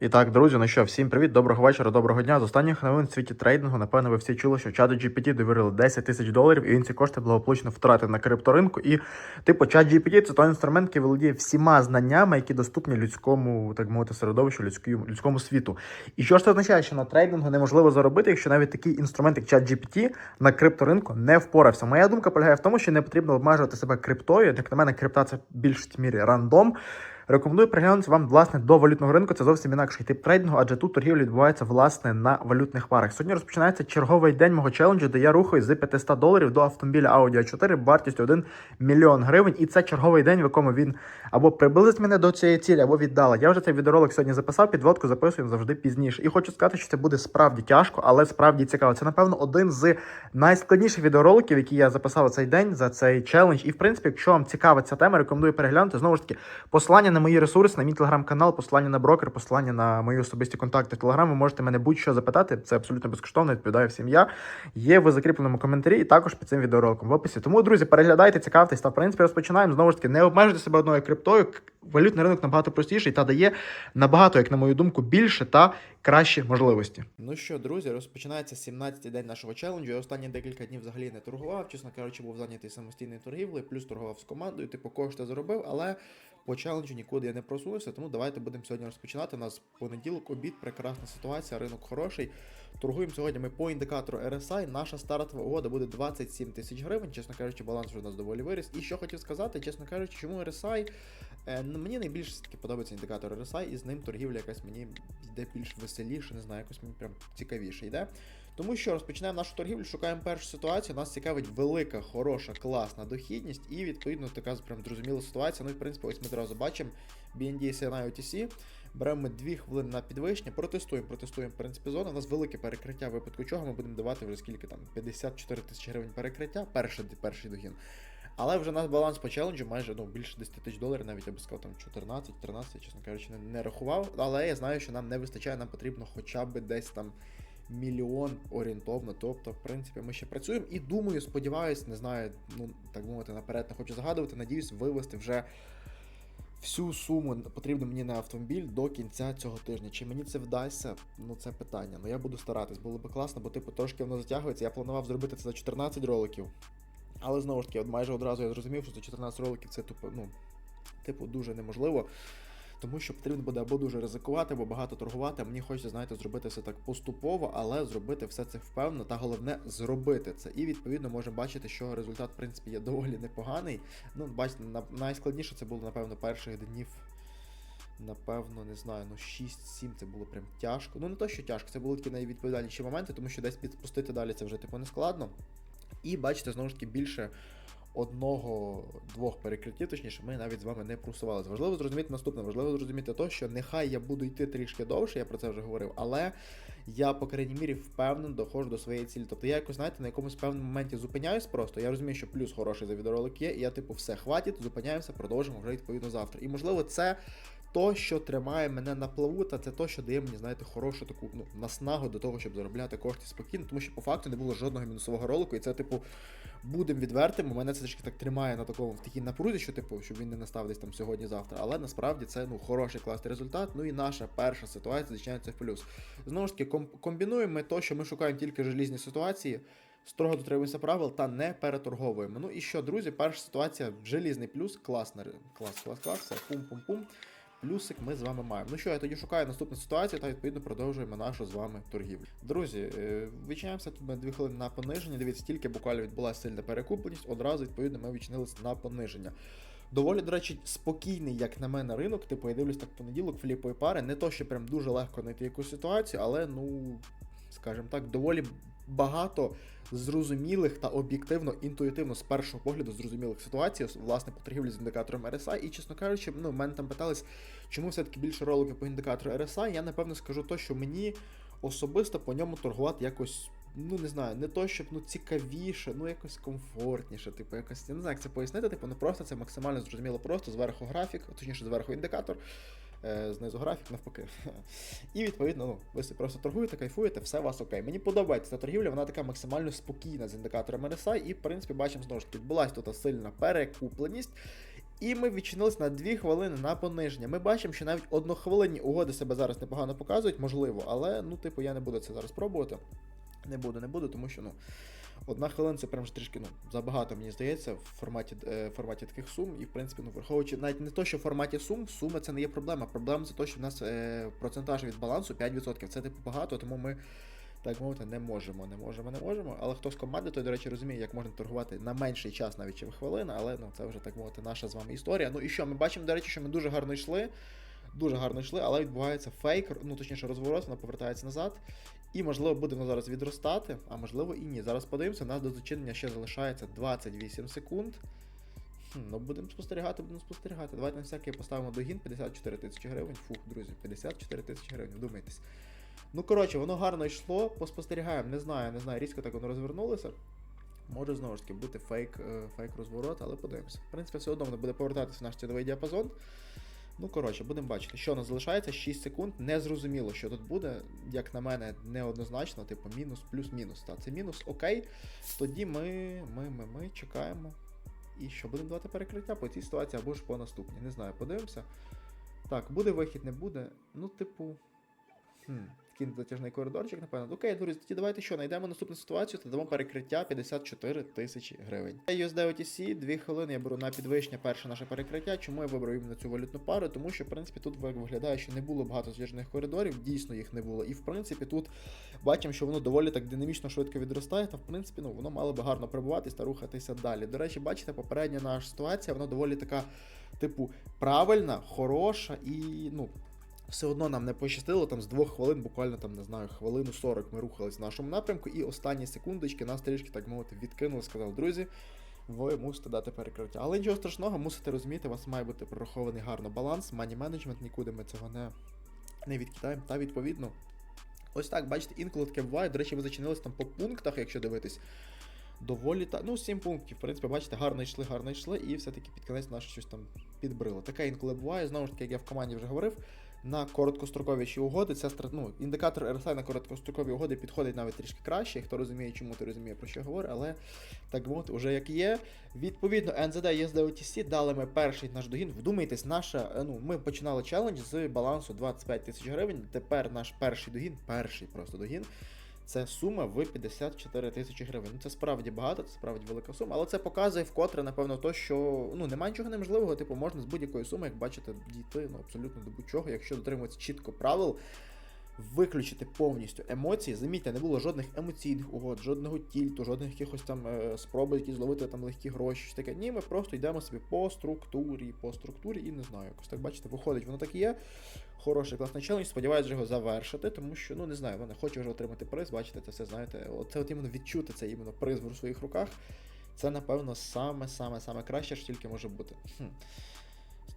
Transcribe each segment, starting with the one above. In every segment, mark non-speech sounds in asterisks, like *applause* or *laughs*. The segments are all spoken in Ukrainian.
І так, друзі, ну що, всім привіт, доброго вечора, доброго дня. З останніх новин в світі трейдингу, напевно, ви всі чули, що чат GPT довірили 10 тисяч доларів, і він ці кошти благополучно втратив на крипторинку. І, типу, чат GPT це той інструмент, який володіє всіма знаннями, які доступні людському, так мовити, середовищу, людському, людському світу. І що ж це означає, що на трейдингу неможливо заробити, якщо навіть такий інструмент, як чат GPT, на крипторинку не впорався. Моя думка полягає в тому, що не потрібно обмежувати себе криптою. Як на мене, крипта це в більшій мірі рандом. Рекомендую приглянутися вам власне до валютного ринку. Це зовсім інакший тип трейдингу, адже тут торгівля відбувається власне на валютних парах. Сьогодні розпочинається черговий день мого челенджу, де я рухаюсь з 500 доларів до автомобіля Audi a 4 вартістю 1 мільйон гривень. І це черговий день, в якому він або приблизить мене до цієї цілі, або віддала. Я вже цей відеоролик сьогодні записав, підводку записуємо завжди пізніше. І хочу сказати, що це буде справді тяжко, але справді цікаво. Це, напевно, один з найскладніших відеороликів, які я записав цей день за цей челендж. І в принципі, якщо вам цікава ця тема, рекомендую переглянути. Знову ж таки, посилання на мої ресурси, на мій телеграм-канал, посилання на брокер, посилання на мої особисті контакти в телеграм. Ви можете мене будь-що запитати. Це абсолютно безкоштовно, відповідаю всім я. Є в закріпленому коментарі і також під цим відеороликом в описі. Тому, друзі, переглядайте, цікавтесь. Та в принципі розпочинаємо. Знову ж таки, не обмежуйте себе одною криптою. Валютний ринок набагато простіший та дає набагато, як на мою думку, більше та кращі можливості. Ну що, друзі, розпочинається 17-й день нашого челенджу. Я останні декілька днів взагалі не торгував. Чесно кажучи, був зайнятий самостійною торгівлею, плюс торгував з командою, типу кошти заробив, але по челенджу нікуди я не просунувся. Тому давайте будемо сьогодні розпочинати. У нас понеділок, обід, прекрасна ситуація, ринок хороший. Торгуємо сьогодні ми по індикатору RSI. Наша стартова угода буде 27 тисяч гривень. Чесно кажучи, баланс вже у нас доволі виріс. І що хотів сказати, чесно кажучи, чому RSI? Е, мені найбільше все-таки подобається індикатор RSI, і з ним торгівля якась мені йде більш веселіше, не знаю, якось мені прям цікавіше йде. Тому що розпочинаємо нашу торгівлю, шукаємо першу ситуацію. Нас цікавить велика, хороша, класна дохідність, і відповідно така прям зрозуміла ситуація. Ну в принципі, ось ми одразу бачимо BND CNI OTC. Беремо ми 2 хвилини на підвищення, протестуємо, протестуємо в принципі зону. У нас велике перекриття, випадку чого ми будемо давати вже скільки там 54 тисячі гривень перекриття, перший, перший догін. Але вже у нас баланс по челенджу майже ну, більше 10 тисяч доларів, навіть я би сказав, там 14-13, чесно кажучи, не, не рахував. Але я знаю, що нам не вистачає, нам потрібно хоча б десь там мільйон орієнтовно. Тобто, в принципі, ми ще працюємо і думаю, сподіваюсь, не знаю, ну так мовити, наперед не хочу загадувати, надіюсь, вивести вже. Всю суму потрібну мені на автомобіль до кінця цього тижня. Чи мені це вдасться? Ну це питання. Ну я буду старатись. Було би класно, бо типу трошки воно затягується. Я планував зробити це за 14 роликів. Але знову ж таки, от майже одразу я зрозумів, що за 14 роликів це тупо, ну, типу, дуже неможливо. Тому що потрібно буде або дуже ризикувати, або багато торгувати. Мені хочеться, знаєте, зробити все так поступово, але зробити все це впевнено, та головне зробити це. І відповідно можемо бачити, що результат, в принципі, є доволі непоганий. Ну, бачите, найскладніше це було, напевно, перших днів. Напевно, не знаю, ну 6-7 це було прям тяжко. Ну, не то, що тяжко, це були такі найвідповідальніші моменти, тому що десь підпустити далі це вже типу не складно. І бачите, знову ж таки, більше одного-двох перекриттів, точніше, ми навіть з вами не просувалися. Важливо зрозуміти наступне, важливо зрозуміти те, що нехай я буду йти трішки довше, я про це вже говорив, але я, по крайній мірі, впевнено доходжу до своєї цілі. Тобто я якось, знаєте, на якомусь певному моменті зупиняюсь просто. Я розумію, що плюс хороший за відеоролик є, і я, типу, все, хватить, зупиняємося, продовжимо вже відповідно завтра. І можливо, це. То, що тримає мене на плаву, та це то, що дає мені, знаєте, хорошу таку ну, наснагу до того, щоб заробляти кошти спокійно, тому що по факту не було жодного мінусового ролику, і це, типу, будемо відвертим. У мене це трішки так тримає на такому в такій напрузі, що типу, щоб він не настав десь там сьогодні-завтра. Але насправді це ну хороший класний результат. Ну і наша перша ситуація зачиняється в плюс. Знову ж таки, комбінуємо ми то, що ми шукаємо тільки желізні ситуації. Строго дотримуємося правил та не переторговуємо. Ну і що, друзі, перша ситуація желізний плюс, класна клас, клас, клас, все, пум-пум-пум. Плюсик ми з вами маємо. Ну що, я тоді шукаю наступну ситуацію та відповідно продовжуємо нашу з вами торгівлю. Друзі, е, відчиняємося тут ми 2 хвилини на пониження. Дивіться, тільки буквально відбулася сильна перекупленість, одразу відповідно ми відчинилися на пониження. Доволі, до речі, спокійний, як на мене, ринок. Типу, я дивлюсь так понеділок, фліпові пари. Не то, що прям дуже легко знайти якусь ситуацію, але ну, скажімо так, доволі багато зрозумілих та об'єктивно, інтуїтивно з першого погляду зрозумілих ситуацій, власне, по торгівлі з індикатором RSI. І, чесно кажучи, ну, мене там питались, чому все-таки більше роликів по індикатору RSI. Я напевно скажу то, що мені особисто по ньому торгувати якось. Ну, не знаю, не то, щоб ну цікавіше, ну якось комфортніше, типу, якось, я не знаю, як це пояснити, типу, не просто це максимально зрозуміло просто, зверху графік, точніше, зверху індикатор, знизу графік, навпаки. *laughs* І відповідно, ну, ви собі просто торгуєте, кайфуєте, все у вас окей. Мені подобається ця торгівля, вона така максимально спокійна з індикатором RSI, і, в принципі, бачимо знову ж таки, відбулася тут сильна перекупленість. І ми відчинились на 2 хвилини на пониження. Ми бачимо, що навіть однохвилинні угоди себе зараз непогано показують, можливо, але ну, типу, я не буду це зараз пробувати. Не буду, не буду, тому що ну. Одна хвилина це прям ж трішки ну, забагато, мені здається, в форматі е, форматі таких сум. І в принципі, ну, враховуючи навіть не то, що в форматі сум, суми це не є проблема. Проблема це те, що в нас е, процентаж від балансу 5%. Це типу багато, тому ми. Так мовити, не можемо, не можемо, не можемо. Але хто з команди, той, до речі, розуміє, як можна торгувати на менший час, навіть чим хвилина, але ну це вже так мовити, наша з вами історія. Ну і що, ми бачимо, до речі, що ми дуже гарно йшли. Дуже гарно йшли, але відбувається фейк, ну точніше розворот, вона повертається назад. І, можливо, будемо зараз відростати, а можливо і ні. Зараз подивимося, у нас до зачинення ще залишається 28 секунд. Хм, ну, будемо спостерігати, будемо спостерігати. Давайте на всякий поставимо догін 54 тисячі гривень. Фух, друзі, 54 тисячі гривень, вдумайтесь. Ну, коротше, воно гарно йшло, поспостерігаємо, не знаю, не знаю, різко так воно розвернулося. Може знову ж таки бути фейк, е, фейк розворот, але подивимося. В принципі, все одно буде повертатися в наш ціновий діапазон. Ну, коротше, будемо бачити, що у нас залишається 6 секунд. Незрозуміло, що тут буде. Як на мене, неоднозначно, типу мінус плюс-мінус. Та це мінус, окей. Тоді ми, ми, ми, ми чекаємо. І що будемо давати перекриття по цій ситуації або ж по наступній. Не знаю, подивимося. Так, буде вихід, не буде. Ну, типу. Хм, такий затяжний коридорчик, напевно. Окей, друзі, тоді давайте що, знайдемо наступну ситуацію та дамо перекриття 54 тисячі гривень. USD OTC, 2 хвилини я беру на підвищення перше наше перекриття. Чому я вибрав іменно цю валютну пару? Тому що, в принципі, тут виглядає, що не було багато затяжних коридорів, дійсно їх не було. І в принципі тут бачимо, що воно доволі так динамічно швидко відростає, та в принципі ну, воно мало би гарно пробуватись та рухатися далі. До речі, бачите, попередня наша ситуація, вона доволі така, типу, правильна, хороша і, ну все одно нам не пощастило, там з двох хвилин, буквально там, не знаю, хвилину 40 ми рухались в нашому напрямку, і останні секундочки нас трішки, так мовити, відкинули, сказали, друзі, ви мусите дати перекриття. Але нічого страшного, мусите розуміти, у вас має бути прорахований гарно баланс, мані менеджмент, нікуди ми цього не, не відкидаємо. Та відповідно. Ось так, бачите, інколи таке буває. До речі, ви зачинились там по пунктах, якщо дивитись. Доволі та. Ну, 7 пунктів. В принципі, бачите, гарно йшли, гарно йшли, і все-таки під кінець наше щось там підбрило. Таке інколи буває, знову ж таки, як я в команді вже говорив, на короткостроковіші угоди. Ця ну, індикатор RSI на короткострокові угоди підходить навіть трішки краще. Хто розуміє, чому ти розуміє, про що я говорю, але так мовити, уже як є. Відповідно, NZD і SDOTC дали ми перший наш догін. Вдумайтесь, наша, ну, ми починали челендж з балансу 25 тисяч гривень. Тепер наш перший догін, перший просто догін. Це сума в 54 тисячі гривень. Ну це справді багато, це справді велика сума, але це показує вкотре, напевно, то, що ну немає нічого неможливого, типу, можна з будь-якої суми, як бачите, дійти ну, абсолютно до будь-чого, якщо дотримуватися чітко правил виключити повністю емоції. Замітьте, не було жодних емоційних угод, жодного тільту, жодних якихось там е, спроб, які зловити там легкі гроші. щось таке. Ні, ми просто йдемо собі по структурі, по структурі і не знаю. Якось так бачите, виходить, воно так і є. Хороший класний челендж, сподіваюся його завершити, тому що, ну не знаю, мене хочу вже отримати приз, бачите, це все знаєте. Оце от іменно відчути це іменно приз в своїх руках. Це, напевно, саме-саме-саме краще, що тільки може бути. Хм.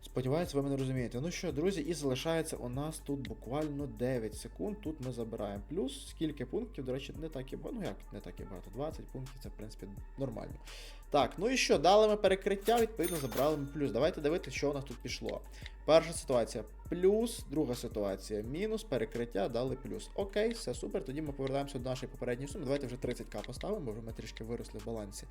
Сподіваюсь, ви мене розумієте. Ну що, друзі, і залишається у нас тут буквально 9 секунд. Тут ми забираємо плюс. Скільки пунктів, до речі, не так і багато. Ну як, не так і багато. 20 пунктів, це, в принципі, нормально. Так, ну і що, дали ми перекриття, відповідно, забрали ми плюс. Давайте дивитися, що у нас тут пішло. Перша ситуація плюс, друга ситуація мінус, перекриття, дали плюс. Окей, все супер. Тоді ми повертаємося до нашої попередньої суми. Давайте вже 30к поставимо, бо вже ми трішки виросли в балансі.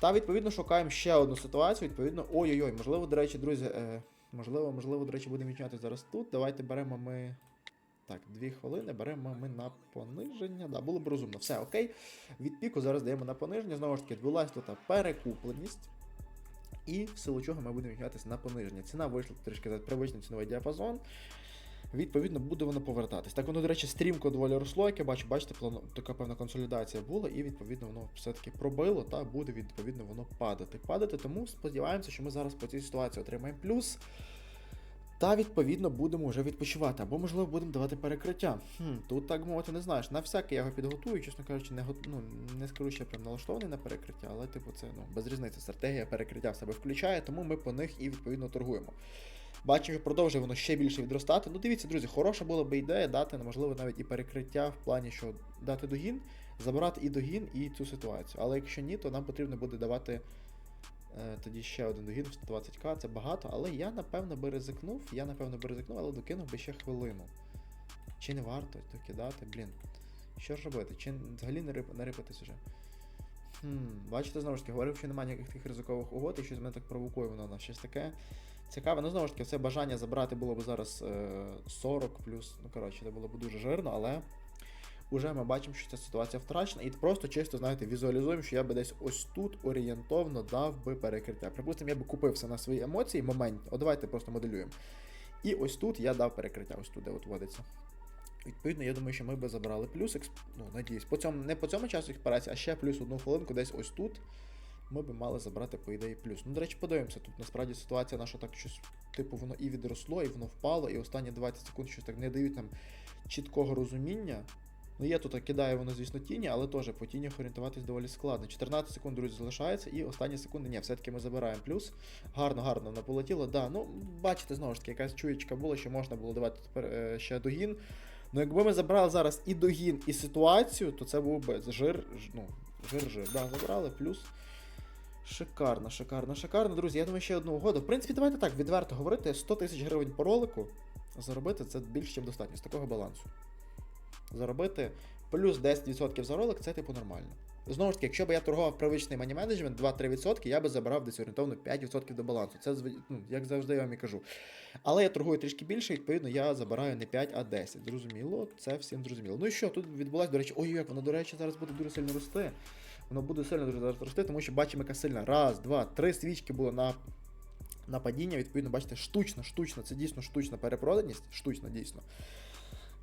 Та відповідно шукаємо ще одну ситуацію. Відповідно, ой-ой-ой, можливо, до речі, друзі, е, можливо, можливо, до речі, будемо відчиняти зараз тут. Давайте беремо ми. Так, дві хвилини беремо ми на пониження. Да, було б розумно. Все, окей. Від піку зараз даємо на пониження. Знову ж таки, відбулася тут перекупленість. І в силу чого ми будемо відчинятися на пониження. Ціна вийшла трішки за привичний ціновий діапазон відповідно буде воно повертатись. Так воно, до речі, стрімко доволі росло, як я бачу, бачите, така певна консолідація була, і відповідно воно все-таки пробило, та буде відповідно воно падати. Падати, тому сподіваємося, що ми зараз по цій ситуації отримаємо плюс. Та, відповідно, будемо вже відпочивати, або, можливо, будемо давати перекриття. Хм, Тут, так мовити, не знаєш. На всяке я його підготую, чесно кажучи, не ну, не скажу, що я прям налаштований на перекриття, але, типу, це ну, без різниці. Стратегія перекриття в себе включає, тому ми по них і відповідно торгуємо. Бачимо, що продовжує воно ще більше відростати. Ну, дивіться, друзі, хороша була би ідея дати, можливо, навіть і перекриття в плані, що дати догін, забирати і догін, і цю ситуацію. Але якщо ні, то нам потрібно буде давати е, тоді ще один догін в 120к, це багато, але я, напевно, би ризикнув, я, напевно, би ризикнув, але докинув би ще хвилину. Чи не варто докидати, блін. Що ж робити? Чи взагалі не, рип, не рипатись уже? Хм, бачите, знову ж таки, говорив, що немає ніяких таких ризикових угод, і щось мене так провокує воно на щось таке. Цікаве, ну знову ж таки, це бажання забрати було б зараз е, 40 плюс. Ну коротше, це було б дуже жирно, але уже ми бачимо, що ця ситуація втрачена, і просто чисто, знаєте, візуалізуємо, що я би десь ось тут орієнтовно дав би перекриття. Припустимо, я би купився на свої емоції, момент. От давайте просто моделюємо. І ось тут я дав перекриття, ось тут, де от водиться. Відповідно, я думаю, що ми би забрали плюс, ну, надіюсь, по цьому, не по цьому часу експірації, а ще плюс одну хвилинку, десь ось тут. Ми би мали забрати, по ідеї, плюс. Ну, до речі, подивимося. Тут насправді ситуація наша так щось, типу, воно і відросло, і воно впало, і останні 20 секунд щось так не дають нам чіткого розуміння. Ну, є тут кидає воно, звісно, тіні, але теж по тінях орієнтуватись доволі складно. 14 секунд, друзі, залишається, і останні секунди, ні, все-таки ми забираємо плюс. Гарно, гарно воно полетіло. Да, ну, бачите, знову ж таки, якась чуєчка була, що можна було давати тепер е, ще догін. Ну, якби ми забрали зараз і догін, і ситуацію, то це був би жир, ну, жир, жир. Да, забрали, плюс. Шикарно, шикарно, шикарно. Друзі, я думаю, ще одну угоду. В принципі, давайте так, відверто говорити, 100 тисяч гривень по ролику заробити це більш ніж достатньо з такого балансу. Заробити плюс 10% за ролик це типу нормально. Знову ж таки, якщо б я торгував привичний мані менеджмент 2-3%, я би забирав десь орієнтовно 5% до балансу. Це ну, як завжди я вам і кажу. Але я торгую трішки більше, відповідно, я забираю не 5, а 10. Зрозуміло, це всім зрозуміло. Ну і що, тут відбулась, до речі, ой, як воно, до речі, зараз буде дуже сильно рости. Воно буде сильно дуже зараз рости, тому що бачимо, яка сильна. Раз, два, три свічки було на. На падіння, відповідно, бачите, штучно, штучно, це дійсно штучна перепроданість, штучно, дійсно.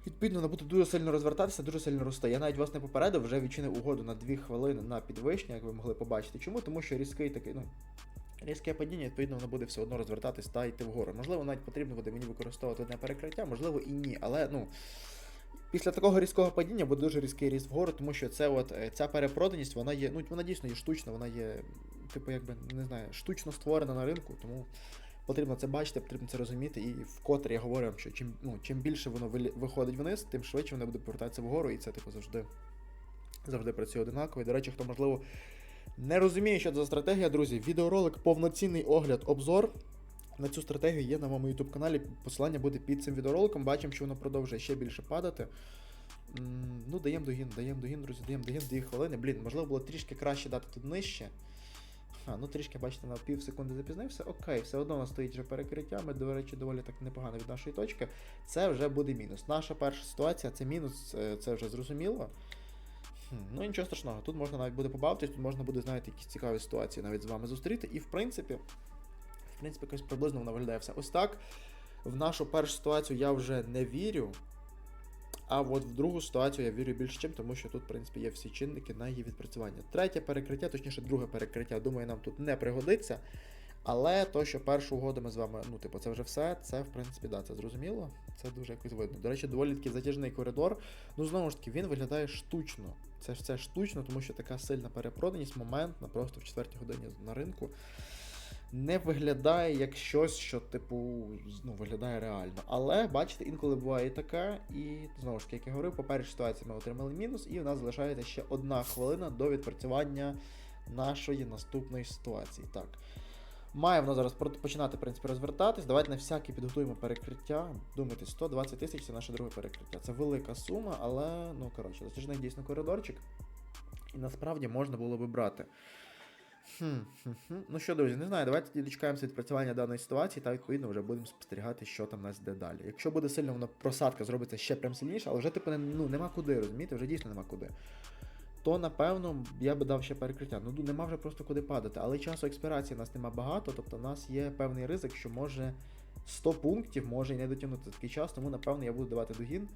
Відповідно, вона буде дуже сильно розвертатися, дуже сильно росте. Я навіть вас не попередив, вже відчинив угоду на 2 хвилини на підвищення, як ви могли побачити. Чому? Тому що різкий такий, ну. Різке падіння, відповідно, воно буде все одно розвертатись та йти вгору. Можливо, навіть потрібно буде мені використовувати одне перекриття, можливо, і ні. Але ну. Після такого різкого падіння буде дуже різкий ріст вгору, тому що це от, е, ця перепроданість, вона є, ну вона дійсно є штучна, вона є, типу, якби, не знаю, штучно створена на ринку, тому потрібно це бачити, потрібно це розуміти. І вкотре я говорю вам, що чим, ну, чим більше воно виходить вниз, тим швидше воно буде повертатися вгору, і це, типу, завжди, завжди працює одинаково. І, до речі, хто, можливо, не розуміє, що це за стратегія, друзі, відеоролик, повноцінний огляд, обзор. На цю стратегію є на моєму YouTube каналі. Посилання буде під цим відеороликом. Бачимо, що воно продовжує ще більше падати. Ну, даємо догін, даємо догін, друзі, даємо догін 2 хвилини. Блін, можливо було трішки краще дати тут нижче. А, ну трішки, бачите, на пів секунди запізнився. Окей, все одно у нас стоїть вже перекриття. Ми, до речі, доволі так непогано від нашої точки. Це вже буде мінус. Наша перша ситуація це мінус, е, це вже зрозуміло. Ну нічого страшного, тут можна навіть буде побавитись, тут можна буде, знаєте, якісь цікаві ситуації навіть з вами зустріти. І в принципі, принципі, якось приблизно воно виглядає все. Ось так. В нашу першу ситуацію я вже не вірю. А от в другу ситуацію я вірю більше чим, тому що тут, в принципі, є всі чинники на її відпрацювання. Третє перекриття, точніше, друге перекриття, думаю, нам тут не пригодиться. Але то, що першу угоду ми з вами, ну, типу, це вже все, це, в принципі, да, це зрозуміло. Це дуже якось видно. До речі, доволі такий затяжний коридор. Ну, знову ж таки, він виглядає штучно. Це це штучно, тому що така сильна перепроданість, моментна, просто в четвертій годині на ринку. Не виглядає як щось, що, типу, ну, виглядає реально. Але, бачите, інколи буває і таке, і знову ж таки, як я говорив, по першій ситуації ми отримали мінус, і в нас залишається ще одна хвилина до відпрацювання нашої наступної ситуації. Так. Має воно зараз починати, в принципі, розвертатись. Давайте на всякий підготуємо перекриття. Думайте, 120 тисяч це наше друге перекриття. Це велика сума, але, ну, коротше, затяжний дійсно коридорчик. І насправді можна було би брати. Ну що, друзі, не знаю, давайте тоді дочекаємося відпрацювання даної ситуації та відповідно вже будемо спостерігати, що там нас йде далі. Якщо буде сильно воно просадка зробиться ще прям сильніше, але вже типу ну, нема куди, розумієте, вже дійсно нема куди. То напевно я би дав ще перекриття. Ну нема вже просто куди падати. Але часу експірації нас нема багато, тобто у нас є певний ризик, що може 100 пунктів може і не дотягнути такий час, тому напевно я буду давати догін.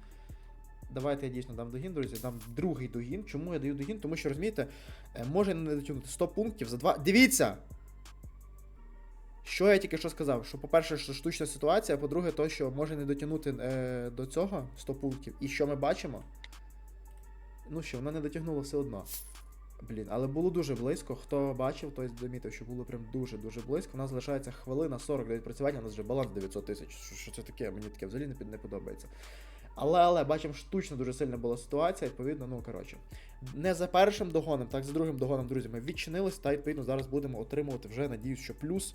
Давайте я дійсно дам догін, друзі. Дам другий догін. Чому я даю догін? Тому що розумієте, е, може не дотягнути 100 пунктів за два. Дивіться! Що я тільки що сказав? Що, по-перше, що штучна ситуація, а по-друге, то, що може не дотягнути е, до цього 100 пунктів. І що ми бачимо? Ну що, вона не дотягнула все одно. Блін, але було дуже близько. Хто бачив, той замітив, що було прям дуже-дуже близько. У нас залишається хвилина 40 до відпрацювання, у нас вже баланс 900 тисяч. Що, це таке? Мені таке взагалі не подобається. Але, але, бачимо, штучно дуже сильна була ситуація, відповідно, ну коротше. Не за першим догоном, так за другим догоном, друзі, ми відчинились, та відповідно зараз будемо отримувати вже, надіюсь, що плюс.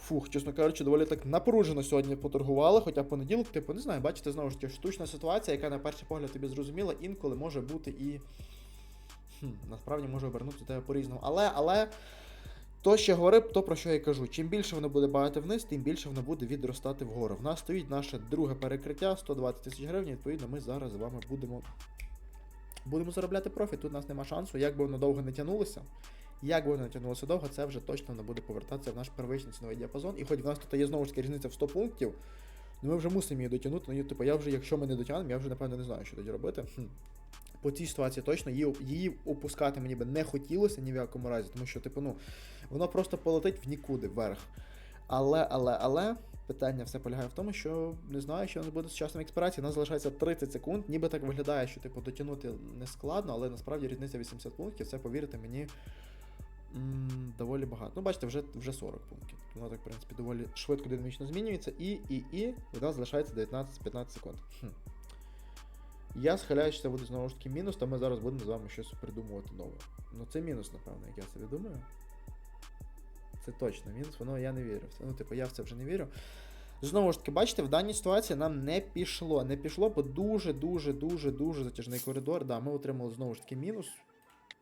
Фух, чесно кажучи, доволі так напружено сьогодні поторгували, хоча понеділок, типу, не знаю, бачите, знову ж таки, штучна ситуація, яка на перший погляд тобі зрозуміла, інколи може бути і. Хм, насправді може обернутися тебе по-різному. Але, але. То ще говорив, то про що я кажу. Чим більше воно буде багати вниз, тим більше воно буде відростати вгору. В нас стоїть наше друге перекриття 120 тисяч гривень. Відповідно, ми зараз з вами будемо будемо заробляти профіт. Тут у нас нема шансу, як би воно довго не тягнулося. Як би воно тягнулося довго, це вже точно не буде повертатися в наш первичний ціновий діапазон. І хоч в нас тут є знову ж таки різниця в 100 пунктів, ну ми вже мусимо її дотягнути. Ну, типу, я вже, якщо ми не дотягнемо, я вже напевно не знаю, що тоді робити. Хм. По цій ситуації точно її, її опускати мені би не хотілося ні в якому разі, тому що, типу, ну, воно просто полетить в нікуди вверх. Але, але, але, питання все полягає в тому, що не знаю, що у нас буде з часом експірації. У нас залишається 30 секунд. Ніби так виглядає, що типу дотягнути не складно, але насправді різниця 80 пунктів, це повірте мені. м, Доволі багато. Ну, бачите, вже, вже 40 пунктів. Воно так, в принципі, доволі швидко динамічно змінюється. І, і, і у нас залишається 19-15 секунд. Хм. Я схиляю, що це буде знову ж таки мінус, то ми зараз будемо з вами щось придумувати нове. Ну це мінус, напевно, як я собі думаю. Це точно мінус, воно я не вірю. Ну, типу, я в це вже не вірю. Знову ж таки, бачите, в даній ситуації нам не пішло. Не пішло, бо дуже-дуже, дуже, дуже затяжний коридор. Да, ми отримали знову ж таки мінус.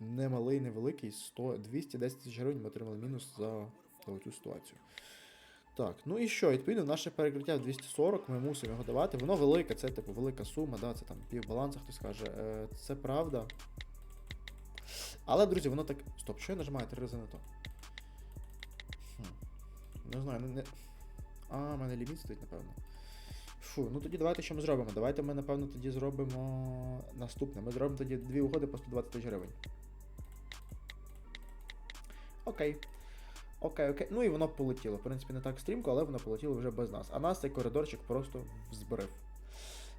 Немалий, невеликий, 100, 210 тисяч гривень ми отримали мінус за, за цю ситуацію. Так, ну і що? Відповідно, наше перекриття в 240, ми мусимо його давати. Воно велике, це типу велика сума, да, це там півбаланса, хтось каже. Е, це правда. Але, друзі, воно так. Стоп, що я нажимаю три рази на то? Хм. Не знаю, не. не... А, в мене ліміт стоїть, напевно. Фу, ну тоді давайте що ми зробимо? Давайте ми, напевно, тоді зробимо наступне. Ми зробимо тоді дві угоди по 120 тисяч гривень. Окей. Окей, окей. Ну і воно полетіло. В принципі, не так стрімко, але воно полетіло вже без нас. А нас цей коридорчик просто збрив.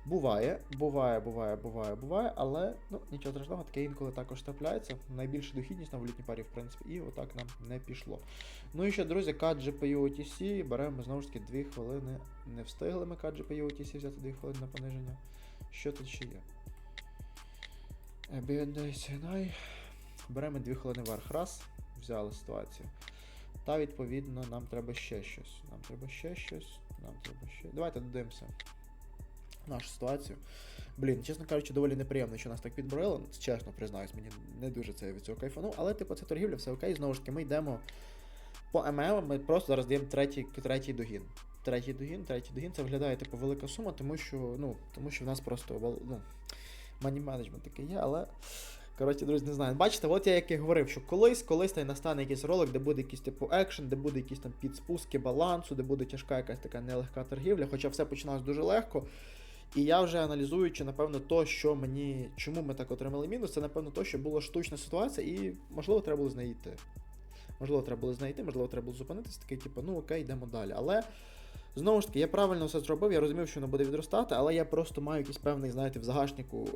Буває, буває, буває, буває, буває, але ну нічого страшного, таке інколи також трапляється. Найбільша дохідність на валютній парі, в принципі, і отак нам не пішло. Ну і ще, друзі, GPU OTC, беремо знову ж таки 2 хвилини. Не встигли ми GPU OTC взяти 2 хвилини на пониження. Що тут ще є? Е, BND CNI. Беремо 2 хвилини вверх. Раз, взяли ситуацію. Та відповідно нам треба ще щось. Нам треба ще щось. Нам треба ще. Давайте додивимося нашу ситуацію. Блін, чесно кажучи, доволі неприємно, що нас так підборили. Чесно признаюсь, мені не дуже це від цього кайфанув, але типу це торгівля, все окей. Знову ж таки, ми йдемо по ММ, ми просто зараз даємо третій, третій догін. Третій догін, третій догін. Це виглядає типу велика сума, тому що, ну, тому що в нас просто ну, мані менеджмент такий є, але. Коротше, друзі, не знаю. Бачите, от я як і говорив, що колись, колись й настане якийсь ролик, де буде якийсь типу екшен, де буде якісь там підспуски балансу, де буде тяжка якась така нелегка торгівля, хоча все починалось дуже легко. І я вже аналізуючи, напевно, то, що мені, чому ми так отримали мінус, це напевно то, що була штучна ситуація, і можливо треба було з неї йти. Можливо, треба було знайти, можливо, треба було зупинитися, такий, типу, ну окей, йдемо далі. Але знову ж таки, я правильно все зробив, я розумів, що воно буде відростати, але я просто маю якийсь певний, знаєте, в загашнику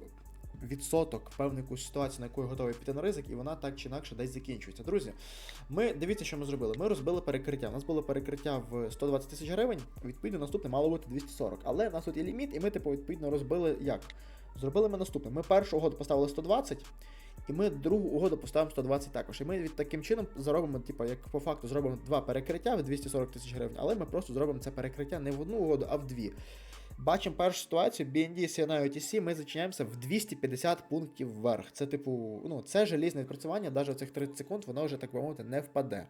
відсоток, якусь ситуацію, на яку готовий піти на ризик, і вона так чи інакше десь закінчується. Друзі, ми дивіться, що ми зробили. Ми розбили перекриття. У нас було перекриття в 120 тисяч гривень, відповідно, наступне мало бути 240. Але в нас тут є ліміт, і ми, типу, відповідно, розбили як? Зробили ми наступне. Ми першу угоду поставили 120, і ми другу угоду поставимо 120 також. І ми від таким чином заробимо, типу, як по факту зробимо два перекриття в 240 тисяч гривень, але ми просто зробимо це перекриття не в одну угоду, а в дві. Бачимо першу ситуацію, BND, CNI, OTC, ми зачиняємося в 250 пунктів вверх. Це, типу, ну, це желізне відпрацювання, навіть цих 30 секунд воно вже, так би мовити, не впаде.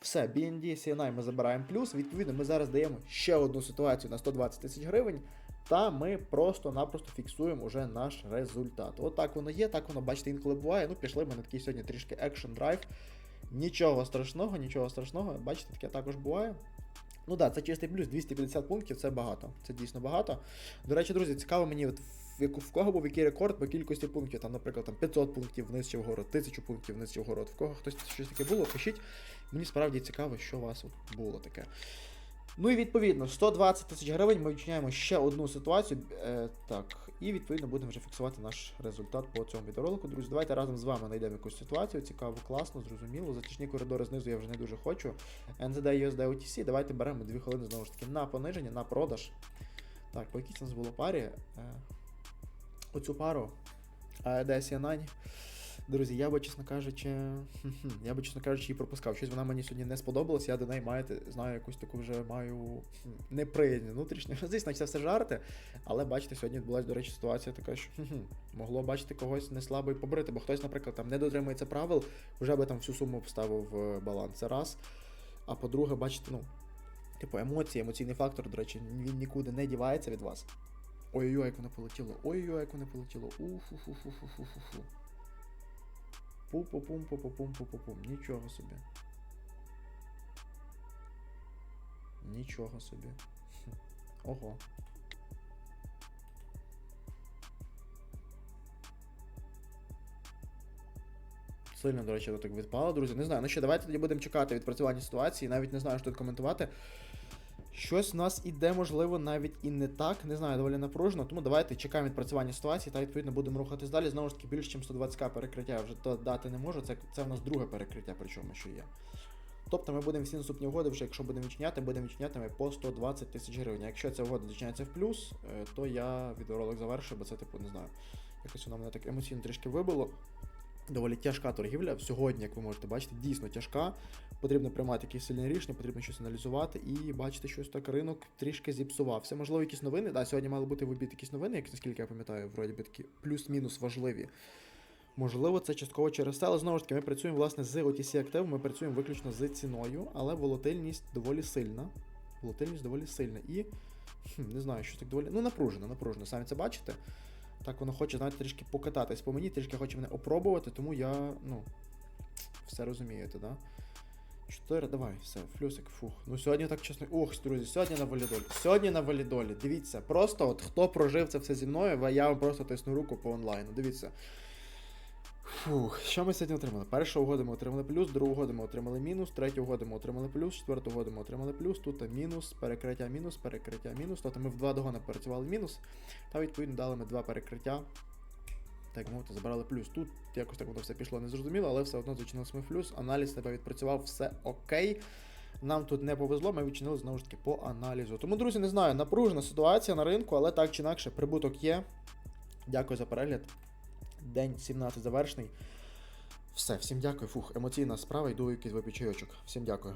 Все, BND, CNI ми забираємо плюс. Відповідно, ми зараз даємо ще одну ситуацію на 120 тисяч гривень, та ми просто-напросто фіксуємо уже наш результат. От воно є, так воно, бачите, інколи буває. Ну, пішли ми на такий сьогодні трішки екшен драйв. Нічого страшного, нічого страшного. Бачите, таке також буває. Ну так, да, це чистий плюс, 250 пунктів це багато. Це дійсно багато. До речі, друзі, цікаво мені, от в, кого був який рекорд по кількості пунктів. Там, наприклад, там 500 пунктів вниз чи вгору, 1000 пунктів вниз чи вгору. В кого хтось щось таке було, пишіть. Мені справді цікаво, що у вас от було таке. Ну і відповідно, 120 тисяч гривень ми відчиняємо ще одну ситуацію. Е, так, і відповідно будемо вже фіксувати наш результат по цьому відеоролику. Друзі, давайте разом з вами знайдемо якусь ситуацію. Цікаво, класно, зрозуміло. Затяжні коридори знизу я вже не дуже хочу. NZD, USD, OTC. Давайте беремо 2 хвилини знову ж таки на пониження, на продаж. Так, по якійсь у нас було парі. Е, оцю пару AED CNI. Друзі, я би, чесно кажучи, *laughs* я би, чесно кажучи, її пропускав. Щось вона мені сьогодні не сподобалась. Я до неї маєте, знаю, якусь таку вже маю неприязнь внутрішню. Звісно, це все жарти. Але бачите, сьогодні відбулася, до речі, ситуація така, що хм-хм, могло бачити когось не слабо і побрити, бо хтось, наприклад, там не дотримується правил, вже би там всю суму вставив в баланс. Це раз. А по-друге, бачите, ну, типу, емоції, емоційний фактор, до речі, він нікуди не дівається від вас. Ой-ой-ой, як воно полетіло. Ой-ой-ой, як воно полетіло. Уфу-фу-фу-фу-фу-фу. Пу-пу-пум, пу-пу-пум, пу-пу-пум. Нічого собі. Нічого собі. *laughs* Ого. Сильно, до речі, так відпало, друзі. Не знаю. Ну що, давайте тоді будемо чекати відпрацювання ситуації. Навіть не знаю, що тут коментувати. Щось у нас іде, можливо, навіть і не так. Не знаю, доволі напружено. Тому давайте чекаємо відпрацювання ситуації та відповідно будемо рухатись далі. Знову ж таки, більше, ніж 120к перекриття я вже то дати не можу. Це, це в нас друге перекриття, причому що є. Тобто ми будемо всі наступні угоди, вже якщо будемо відчиняти, будемо відчиняти по 120 тисяч гривень. Якщо ця угода відчиняється в плюс, е, то я відеоролик завершу, бо це, типу, не знаю. Якось воно мене так емоційно трішки вибило. Доволі тяжка торгівля. Сьогодні, як ви можете бачити, дійсно тяжка. Потрібно приймати якісь сильні рішення, потрібно щось аналізувати і бачити, що ось так ринок трішки зіпсувався. Можливо, якісь новини. Да, сьогодні мали бути в обід якісь новини, як наскільки я пам'ятаю, вроді би такі плюс-мінус важливі. Можливо, це частково через це, але знову ж таки, ми працюємо власне з OTC активом, ми працюємо виключно з ціною, але волатильність доволі сильна. Волатильність доволі сильна. І хм, не знаю, що так доволі. Ну, напружено, напружено. Самі це бачите. Так воно хоче, знаєте, трішки покататись по мені, трішки хоче мене опробувати, тому я, ну, все розумієте, да? 4, давай, все, флюсик, фух. Ну сьогодні так чесно. Ох, друзі, сьогодні на валідолі. Сьогодні на валідолі. Дивіться, просто от хто прожив це все зі мною, я вам просто тисну руку по онлайну. Дивіться. Фух, що ми сьогодні отримали? Першу угоду ми отримали плюс, другу угоду ми отримали мінус, третю угоду ми отримали плюс, четверту угоду ми отримали плюс, тут мінус, перекриття мінус, перекриття мінус. Тобто ми в два догони працювали мінус, та відповідно дали ми два перекриття. Так мовити, забрали плюс. Тут якось так воно все пішло незрозуміло, але все одно зачинилось ми плюс. Аналіз тебе відпрацював, все окей. Нам тут не повезло, ми відчинили знову ж таки по аналізу. Тому, друзі, не знаю, напружена ситуація на ринку, але так чи інакше, прибуток є. Дякую за перегляд. День 17 завершений. Все, всім дякую. Фух, емоційна справа, йду якийсь випічайочок. Всім дякую.